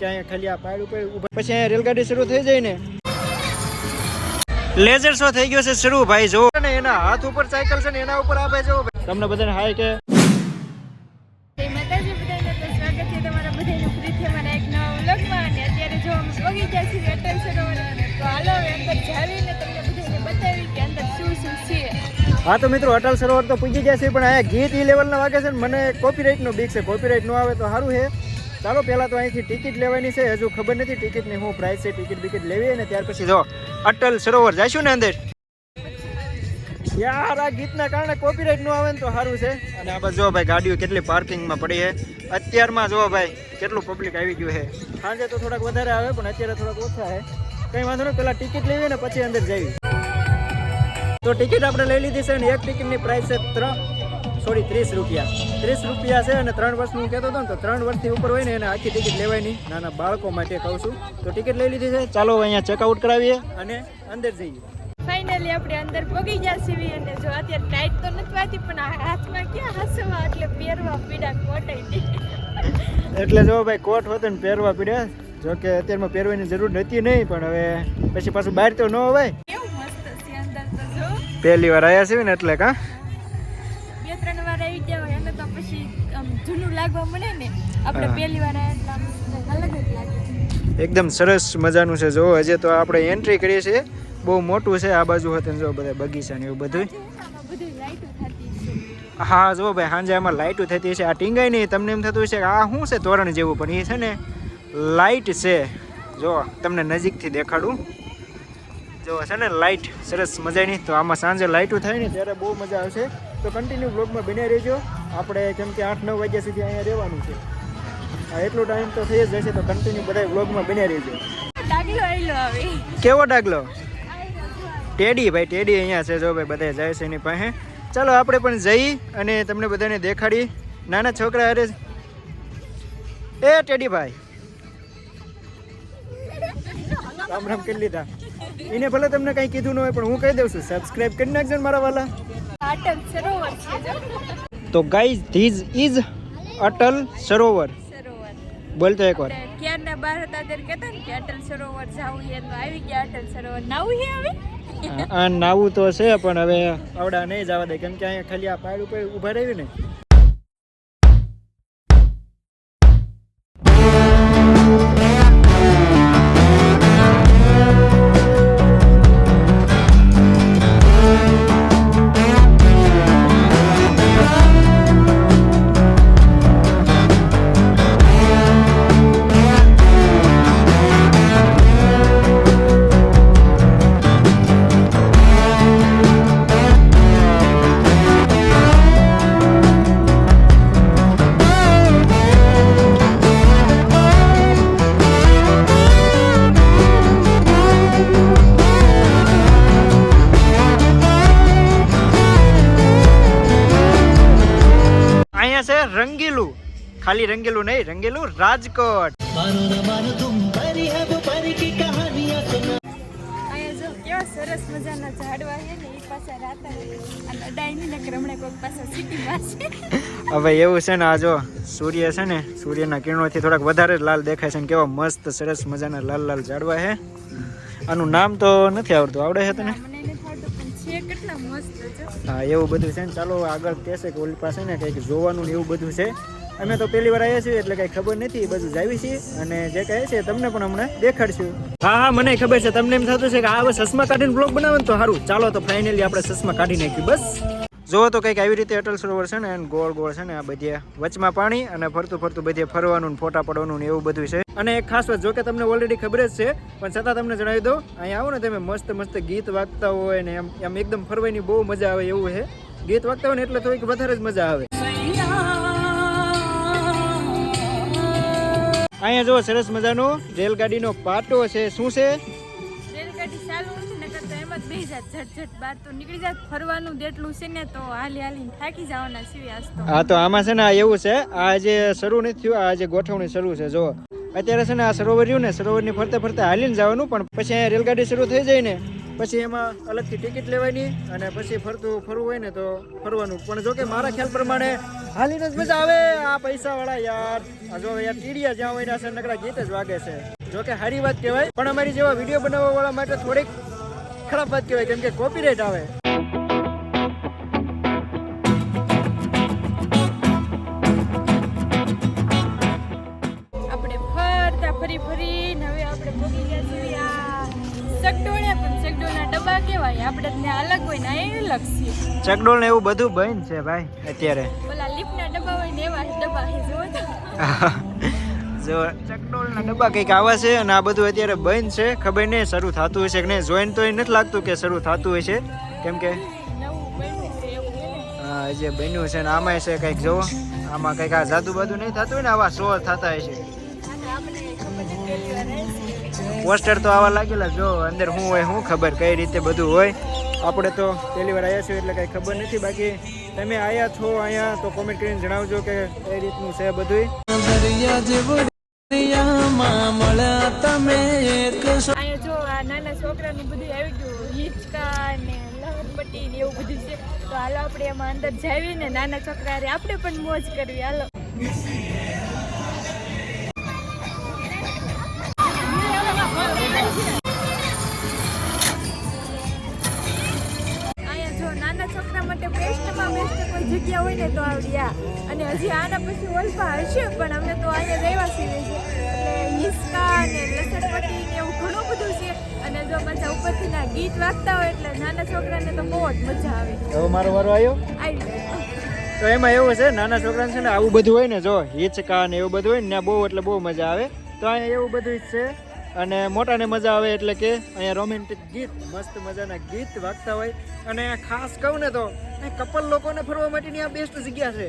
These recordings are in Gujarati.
કે અહીંયા ખાલી આ પાડ ઉપર પછી અહીંયા રેલગાડી શરૂ થઈ જાય ને. લેઝર શો થઈ ગયો છે શરૂ ભાઈ જો. ને એના હાથ ઉપર સાયકલ છે ને એના ઉપર આપે જો. તમને બધાને હાય કે. હા તો મિત્રો અટલ સરોવર તો પૂજી ગયા છે પણ અહીંયા ગીત ઈ લેવલના વાગે છે ને મને કોપીરાઇટનો બીક છે. કોપીરાઇટ ન આવે તો સારું છે. ચાલો, પહેલાં તો અહીંથી ટિકિટ લેવાની છે. હજુ ખબર નથી ટિકિટની શું પ્રાઇસ છે. ટિકિટ બિકિટ લેવી અને ત્યાર પછી જો, અટલ સરોવર જઈશું ને અંદર. યાર, આ ગીતના કારણે કોપીરાઇટ ન આવે ને તો સારું છે. અને આ બસ જો ભાઈ, ગાડીઓ કેટલી પાર્કિંગમાં પડી છે. અત્યારમાં જો ભાઈ, કેટલું પબ્લિક આવી ગયું છે. સાંજે તો થોડાક વધારે આવે, પણ અત્યારે થોડાક ઓછા છે. કંઈ વાંધો નહીં, પહેલાં ટિકિટ લેવી ને પછી અંદર જઈએ. તો ટિકિટ આપણે લઈ લીધી છે અને એક ટિકિટની પ્રાઇસ છે ત્રણ સોરી ત્રીસ રૂપિયા. ત્રીસ રૂપિયા છે અને ત્રણ વર્ષનું કહેતો હતો ને તો ત્રણ વર્ષથી ઉપર હોય ને એને આખી ટિકિટ લેવાય નહીં. નાના બાળકો માટે કહું છું. તો ટિકિટ લઈ લીધી છે. ચાલો અહીંયા ચેકઆઉટ કરાવીએ અને અંદર જઈએ. ફાઇનલી આપણે અંદર પગી ગયા છીએ અને જો અત્યારે ટાઈટ તો નથી વાતી પણ હાથમાં ક્યાં હસવા? એટલે પહેરવા પીડા કોટાઈ એટલે જો ભાઈ કોટ હોતો ને પહેરવા પડ્યા. જો કે અત્યારમાં પહેરવાની જરૂર નથી નહીં પણ હવે પછી પાછું બહાર તો ન હોય પહેલી વાર આવ્યા છે ને એટલે કા? લાગવા મળે ને આપણે પહેલી વાર અલગ જ લાગે. એકદમ સરસ મજાનું છે. જો હજે તો આપણે એન્ટ્રી કરીએ છીએ. બહુ મોટું છે આ બાજુ હતું જો બધા બગીચા ને એવું બધું હા જો ભાઈ સાંજે આમાં લાઇટો થતી છે. આ ટીંગાઈ નહીં તમને એમ થતું છે કે આ શું છે તોરણ જેવું પણ એ છે ને લાઇટ છે. જો તમને નજીકથી દેખાડું. જો છે ને લાઇટ સરસ મજાની. તો આમાં સાંજે લાઇટો થાય ને ત્યારે બહુ મજા આવશે. તો કન્ટિન્યુ બ્લોગમાં બન્યા રહેજો. આપણે કેમ કે આઠ નવ વાગ્યા સુધી અહીંયા રહેવાનું છે. હા એટલો ટાઈમ તો થઈ જ જશે તો કન્ટિન્યુ બધા વ્લોગમાં બન્યા રહેજો. કેવો ડાગલો? ટેડી ભાઈ ટેડી અહીંયા છે જો ભાઈ બધા જાય છે એની પાસે. ચાલો આપણે પણ જઈ અને તમને બધાને દેખાડી. નાના છોકરા અરે એ ટેડી ભાઈ. રામ રામ કરી લીધા. એને ભલે તમને કંઈ કીધું ન હોય પણ હું કહી દઉં છું સબસ્ક્રાઇબ કરી નાખજો મારા વાલા. તો guys this is Atal Sarovar. Sarovar. બોલતો એકવાર. ક્યારના બાર હતા ત્યારે કહેતા ને કે અટલ સરોવર જાવું છે તો આવી ગયા અટલ સરોવર. નાવું છે હવે? આ- આ નાવું તો છે પણ હવે આવડા નહીં જવા દે. કેમ કે અહીંયા ખાલી આ પાડ ઉપર ઊભા રહ્યું ને અહીંયા છે રંગીલું. ખાલી રંગીલું નહીં રંગીલું રાજકોટ. અહીંયા જો કેવા સરસ મજાના ઝાડવા છે ને એ પાછા રાતા અને અડાઈ નહીં નકર કોઈક પાછા સિટીમાં છે. હવે એવું છે ને આ જો સૂર્ય છે ને સૂર્યના કિરણોથી થોડાક વધારે લાલ દેખાય છે ને કેવા મસ્ત સરસ મજાના લાલ લાલ ઝાડવા છે. આનું નામ તો નથી આવડતું આવડે છે તને? છે કેટલા મસ્ત છે. હા એવું બધું છે ને. ચાલો આગળ કહેશે કે ઓલી પાસે ને કંઈક જોવાનું ને એવું બધું છે. અમે તો પહેલી વાર આવ્યા છીએ એટલે કંઈ ખબર નથી એ બધું જાવી છીએ અને જે કહે છે તમને પણ હમણાં દેખાડશું. હા હા મને ખબર છે. તમને એમ થતું છે કે આ હવે ચશ્મા કાઢીને બ્લોગ બનાવે ને તો સારું. ચાલો તો ફાઇનલી આપણે ચશ્મા કાઢી નાખ્યું બસ. જો તો કંઈક આવી રીતે અટલ સરોવર છે ને એન્ડ ગોળ ગોળ છે ને, આ બધે વચમાં પાણી અને ફરતું ફરતું બધે ફરવાનું ને ફોટા પડવાનું ને એવું બધું છે. અને એક ખાસ વાત, જો કે તમને ઓલરેડી ખબર જ છે, પણ છતાં તમને જણાવી દઉં, અહીંયા આવો ને તમે મસ્ત મસ્ત ગીત વાગતા હોય ને એમ એમ એકદમ ફરવાની બહુ મજા આવે એવું છે. ગીત વાગતા હોય ને એટલે થોડીક વધારે જ મજા આવે. અહીંયા જો સરસ મજાનો રેલગાડીનો પાટો છે. શું છે? બેસી જાત, ઝટ ઝટ બહાર તો નીકળી જાત. ફરવાનું જેટલું છે ને તો હાલી હાલી થાકી જવાના છીએ આજ તો. હા, તો આમાં છે ને એવું છે, આ જે શરૂ નથી થયું, આ જે ગોઠવણી શરૂ છે જો અત્યારે છે ને આ સરોવર રહ્યું ને, સરોવરની ફરતે ફરતે હાલીને જવાનું, પણ પછી રેલગાડી શરૂ થઈ જાય ને, પછી એમાં અલગથી ટિકિટ લેવાની અને પછી ફરતું, ફરવું હોય ને તો ફરવાનું. પણ જો કે મારા ખ્યાલ પ્રમાણે હાલીને જ મજા આવે આ પૈસા વાળા યાર જો યાર ટીડિયા જ્યાં હોય ને નકરા ગીત જ વાગે છે. જો કે સારી વાત કહેવાય, પણ અમારી જેવા વીડિયો બનાવવા વાળા માટે થોડીક ખરાબ વાત કહેવાય કેમ કે કોપીરાઇટ આવે. આપણે ફરતા ફરી ફરી હવે આપણે પહોંચી ગયા છીએ આ પણ સગડોળના ડબ્બા કેવાય આપણે ત્યાં અલગ હોય ને અલગ છે ચકડોળ ને એવું બધું બંધ છે ભાઈ અત્યારે. ઓલા લીફના ડબ્બા હોય ને એવા ડબ્બા છે ડબ્બા કંઈક આવા છે અને આ બધું અત્યારે બંધ છે. ખબર નહીં શરૂ થતું હશે કે નહીં. જોઈન તો નથી લાગતું કે શરૂ થતું હશે. કેમ કે? હા, જે બન્યું છે ને આમાં છે કંઈક જોવો આમાં કંઈક આ જાદુ બાદુ નહીં થતું હોય ને આવા શો થતા હશે. પોસ્ટર તો આવા લાગેલા જો અંદર શું હોય શું ખબર કઈ રીતે બધું હોય. આપણે તો પહેલી વાર આવ્યા છીએ એટલે કંઈ ખબર નથી. બાકી તમે આવ્યા છો અહીંયા તો કોમેન્ટ કરીને જણાવજો કે કઈ રીતનું છે બધું નાના છોકરાનું બધું આવી ગયું, હિંચકા ને લહરપટ્ટી ને એવું બધું છે. તો હાલો આપણે એમાં અંદર જાવી નાના છોકરા આપણે પણ મોજ કરવી, હાલો. કોઈ જગ્યા હોય ને તો આવડી આ અને હજી આના પછી ઓલપા હશે પણ અમને તો અહીંયા રહેવા સીવે છે એટલે હિસકા ને લસણપટ્ટી ને એવું ઘણું બધું છે. અને જો પાછા ઉપરથી ના ગીત વાગતા હોય એટલે નાના છોકરાને તો બહુ જ મજા આવે. હવે મારો વારો આવ્યો? આવી તો એમાં એવું છે નાના છોકરાને છે ને આવું બધું હોય ને જો હિચકા ને એવું બધું હોય ને બહુ એટલે બહુ મજા આવે. તો અહીંયા એવું બધું જ છે. અને મોટાને મજા આવે એટલે કે અહીંયા રોમેન્ટિક ગીત મસ્ત મજાના ગીત વાગતા હોય. અને ખાસ કહું ને તો કપલ લોકોને ફરવા માટેની આ બેસ્ટ જગ્યા છે.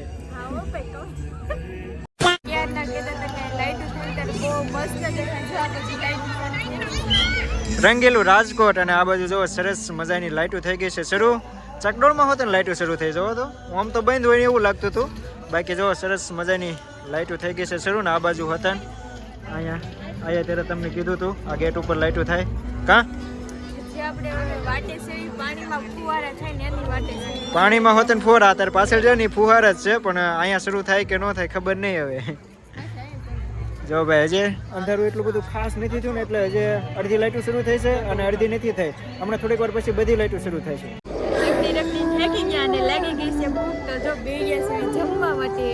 રંગેલું રાજકોટ અને આ બાજુ જોવો સરસ મજાની લાઇટો થઈ ગઈ છે શરૂ. ચકડોળમાં હોત ને લાઇટો શરૂ થઈ જવો તો. આમ તો બંધ હોય ને એવું લાગતું હતું. બાકી જોવો સરસ મજાની લાઇટો થઈ ગઈ છે શરૂ ને આ બાજુ હતા અહીંયા. અહીંયા ત્યારે તમને કીધું હતું આ ગેટ ઉપર લાઈટો થાય. કા? જે પાણીમાં હોત ને ફુવારા અત્યારે પાછળ છે ને ફુહાર જ છે પણ અહીંયા શરૂ થાય કે ન થાય ખબર નહીં હવે. જો ભાઈ હજે અંધારું એટલું બધું ખાસ નથી થયું ને એટલે હજે અડધી લાઈટો શરૂ થઈ છે અને અડધી નથી થઈ. હમણાં થોડીક વાર પછી બધી લાઇટો શરૂ થાય છે. ગયા અને લાગી ગઈ છે ભૂખ તો જો બે જમવા માટે.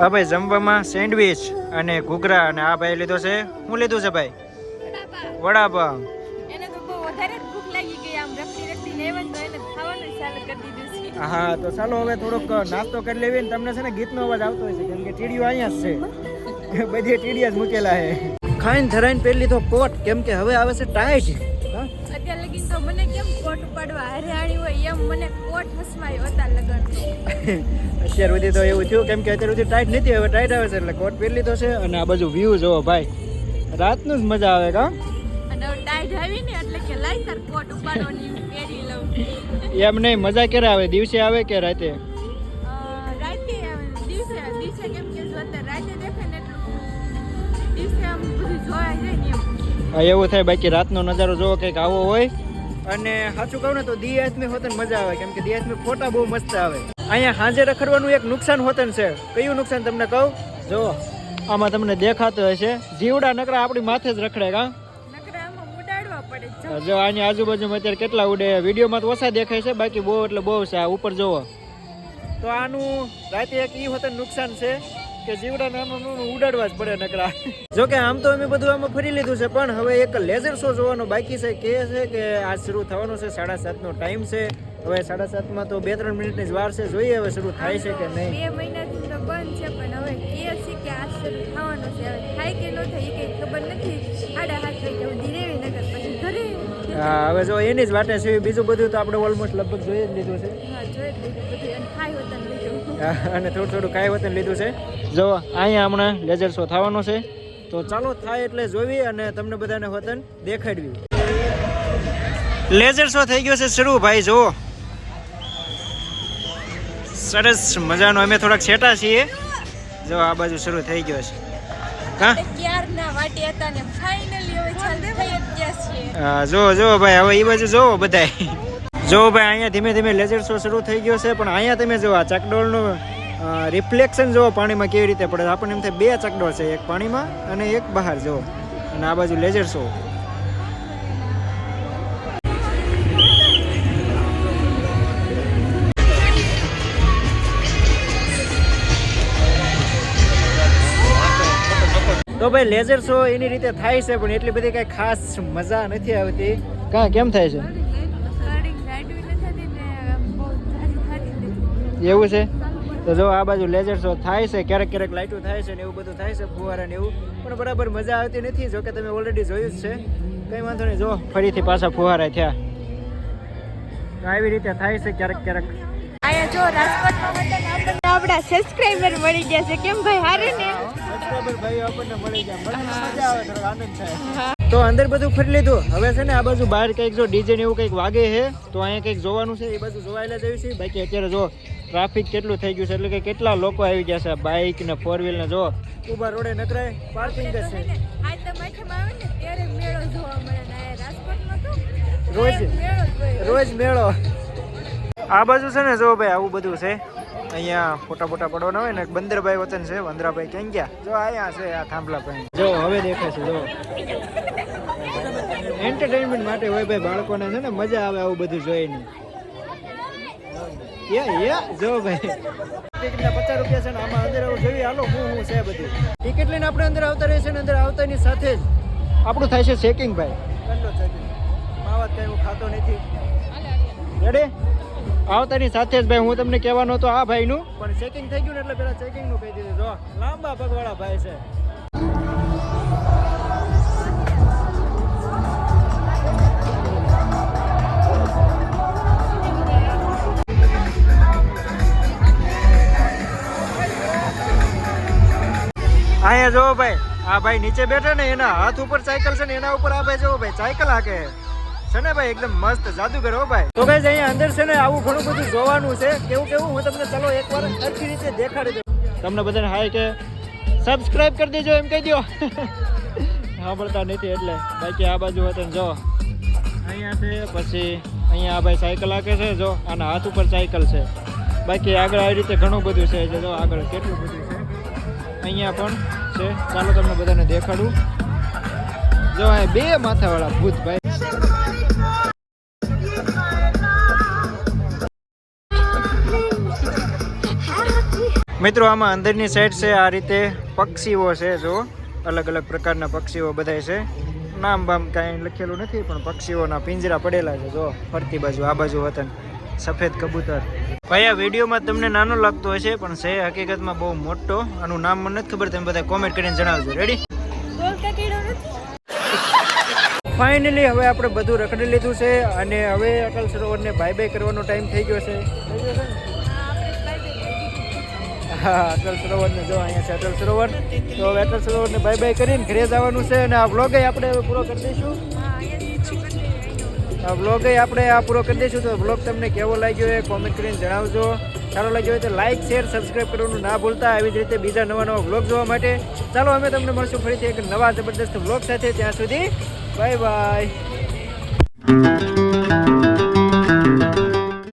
હા ભાઈ જમવામાં સેન્ડવિચ અને ઘૂઘરા અને આ ભાઈ લીધો છે. હું લીધું છે ભાઈ? વડાપાવ. હા તો ચાલો હવે થોડોક નાસ્તો કરી લેવી ને તમને છે ને ગીતનો અવાજ આવતો હોય છે કેમ કે ટીડીઓ અહીંયા જ છે. બધી ટીડીયા જ મૂકેલા છે. ખાઈને ધરાઈને પહેરી લીધો કોટ કેમ કે હવે આવે છે ટાઈટ અત્યારે લગીન તો મને કોટ ઉપાડવા હરિયાળી હોય એમ મને કોટ હસમાયો હતા લગન અત્યાર સુધી તો એવું થયું કેમ કે અત્યાર સુધી ટાઈટ નથી હવે ટાઈટ આવે છે એટલે કોટ પહેરી લીધો છે અને આ બાજુ વ્યૂ જોવો ભાઈ. રાતનું જ મજા આવે કા? અને ટાઈટ આવી ને એટલે કે લાઈ તાર કોટ ઉપાડવાની પહેરી લઉં. એમ નહીં મજા ક્યારે આવે? દિવસે આવે કે રાતે? રાતે દિવસે દિવસે કેમ કે જો રાતે દેખાય ને એટલું દિવસે આમ બધું જોયા જાય ને એમ. હા, એવું થાય બાકી રાતનો નજારો જોવો કંઈક આવો હોય અને સાચું કહું ને તો દિયાસમી હોતન મજા આવે કેમ કે દિયાસમી ફોટા બહુ મસ્ત આવે. અહીંયા હાંજે રખડવાનું એક નુકસાન હોતન છે. કયું નુકસાન તમને કહું? જો આમાં તમને દેખાતું હશે. જીવડા નકરા આપણી માથે જ રખડે કા? જો આની આજુબાજુમાં અત્યારે કેટલા ઉડે. વિડીયોમાં તો ઓછા દેખાય છે બાકી બહુ એટલે બહુ છે. આ ઉપર જોવો તો આનું રાતે એક ઈ હોતન નુકસાન છે. કે જીવડા નાનું ઉડાડવા જ પડે નકરા. જો આમ તો અમે બધું આમાં ફરી લીધું છે, પણ હવે એક લેઝર શો જોવાનો બાકી છે. કે છે કે આજ શરૂ થવાનો છે, સાડા સાતનો ટાઈમ છે. હવે સાડા સાતમાં તો બે ત્રણ મિનિટની જ વાર છે, જોઈએ હવે શરૂ થાય છે કે નહીં. બે મહિનાથી તો બંધ છે, પણ હવે કે છે કે આ શરૂ થવાનું છે. થાય કે ન થાય એ કંઈ ખબર નથી. સાડા હાથ વાગ્યા સુધી હા હવે જો એની જ વાટે છે બીજું બધું તો આપણે ઓલમોસ્ટ લગભગ જોઈ જ લીધું છે. અને થોડું થોડું કાંઈ વતન લીધું છે. જો અહીંયા હમણાં લેઝર શો થવાનો છે. તો ચાલો થાય એટલે જોવી અને તમને બધાને વતન દેખાડવી. લેઝર શો થઈ ગયો છે શરૂ ભાઈ જુઓ. સરસ મજાનો અમે થોડાક છેટા છીએ. જો આ બાજુ શરૂ થઈ ગયો છે. હા? ક્યારના વાટી હતા ને ફાઇનલી હવે ચાલુ જુઓ જો જો ભાઈ, હવે એ બાજુ જોવો બધાય. જો ભાઈ, અહીંયા ધીમે ધીમે લેઝર શો શરૂ થઈ ગયો છે, પણ અહીંયા તમે જો આ ચકડોળનું રિફ્લેક્શન જોવો પાણીમાં કેવી રીતે પડે આપણને એમ થાય બે ચકડોળ છે, એક પાણીમાં અને એક બહાર જો અને આ બાજુ લેઝર શો તો ભાઈ લેઝર શો એની રીતે થાય છે, પણ એટલી બધી કઈ ખાસ મજા નથી આવતી. કા, કેમ થાય છે? એવું છે? તો જો આ બાજુ લેઝર શો થાય છે, ક્યારેક ક્યારેક લાઇટો થાય છે ને એવું બધું થાય છે, ફુવારા ને એવું. પણ બરાબર મજા આવતી નથી, જો કે તમે ઓલરેડી જોયું જ છે. કઈ વાંધો નહીં, જો, ફરીથી પાછા ફુવારા થયા. આવી રીતે થાય છે ક્યારેક ક્યારેક. આયા જો રાજકોટમાં આપણને આપણા સબસ્ક્રાઇબર મળી ગયા છે. કેમ ભાઈ, હારે ને? તો અંદર બધું ફરી લીધું. હવે છે ને આ બાજુ બહાર કંઈક જો ડીજે ને એવું કંઈક વાગે છે તો અહીંયા કંઈક જોવાનું છે એ બાજુ જોવાયેલા જઈએ છે. બાકી અત્યારે જો ટ્રાફિક કેટલું થઈ ગયું છે એટલે કે કેટલા લોકો આવી ગયા છે બાઇક ને ફોર વ્હીલ ને જો ઊભા રોડે નકરાય પાર્કિંગ છે. રોજ. રોજ મેળો. આ બાજુ છે ને જો ભાઈ આવું બધું છે. અહીંયા ફોટા ફોટા પડવાના હોય ને બંદરભાઈ વતન છે વંદરાભાઈ ક્યાં ગયા જો અહીંયા છે આ થાંભલા ભાઈ જો હવે દેખાય છે જો. એન્ટરટેનમેન્ટ માટે હોય ભાઈ બાળકોને છે ને મજા આવે આવું બધું જોઈને. યા યા જો ભાઈ. ટિકિટના પચાસ રૂપિયા છે ને આમાં અંદર આવું જોઈએ. હાલો હું હું છે બધું. ટિકિટ લઈને આપણે અંદર આવતા રહીએ છીએ ને અંદર આવતાની સાથે જ. આપણું થાય છે ચેકિંગ ભાઈ. કંડો ચેકિંગ કઈ હું ખાતો નથી. રેડી આવતાની સાથે જ ભાઈ હું તમને કહેવાનો હતો આ ભાઈનું. પણ ચેકિંગ થઈ ગયું ને એટલે પેલા ચેકિંગનું કહી દીધું. જો લાંબા પગવાળા ભાઈ છે. અહીંયા જોવો ભાઈ આ ભાઈ નીચે બેઠા ને એના હાથ ઉપર સાયકલ છે ને એના ઉપર આ ભાઈ જોવો ભાઈ સાયકલ હાકે. છે ને ભાઈ, એકદમ મસ્ત જાદુગર હો ભાઈ. તો ભાઈ અહીંયા અંદર છે ને આવું ઘણું બધું જોવાનું છે. કેવું કેવું? હું તમને ચલો એકવાર સરખી રીતે દેખાડી દઉં. તમને બધાને હાય કે સબસ્ક્રાઇબ કરી દેજો, એમ કહી દો. સાંભળતા નથી એટલે. બાકી આ બાજુ હતા જો. અહીંયા છે, પછી અહીંયા આ ભાઈ સાયકલ આકે છે, જો. આના હાથ ઉપર સાયકલ છે. બાકી આગળ આવી રીતે ઘણું બધું છે. જો આગળ કેટલું બધું છે. અહીંયા પણ છે. ચાલો તમને બધાને દેખાડું. જો, અહીંયા બે માથાવાળા ભૂત ભાઈ મિત્રો આમાં અંદરની સાઈડ છે આ રીતે પક્ષીઓ છે જો. અલગ અલગ પ્રકારના પક્ષીઓ બધાય છે. નામ બામ કાંઈ લખેલું નથી પણ પક્ષીઓના પિંજરા પડેલા છે જો. ફરતી બાજુ આ બાજુ વતન. સફેદ કબૂતર. ભાઈ આ વિડીયોમાં તમને નાનો લાગતો હશે પણ છે હકીકતમાં બહુ મોટો. આનું નામ મને નથી ખબર તમે બધા કોમેન્ટ કરીને જણાવજો. રેડી ફાઇનલી હવે આપણે બધું રખડી લીધું છે અને હવે અટલ સરોવરને બાય બાય કરવાનો ટાઈમ થઈ ગયો છે. થઈ ગયો છે ને? અટલ સરોવરને જો અહીંયા છે અટલ સરોવર, તો હવે અટલ સરોવરને બાય બાય કરીને ઘરે જવાનું છે અને આ વ્લોગ આપણે પૂરો કરી દઈશું. આ વ્લોગ આપણે આ પૂરો કરી દઈશું, તો વ્લોગ તમને કેવો લાગ્યો એ કોમેન્ટ કરીને જણાવજો. સારો લાગ્યો હોય તો લાઈક શેર સબસ્ક્રાઇબ કરવાનું ના ભૂલતા. આવી જ રીતે બીજા નવા નવા વ્લોગ જોવા માટે. ચાલો, અમે તમને મળશું ફરીથી એક નવા જબરદસ્ત વ્લોગ સાથે. ત્યાં સુધી બાય બાય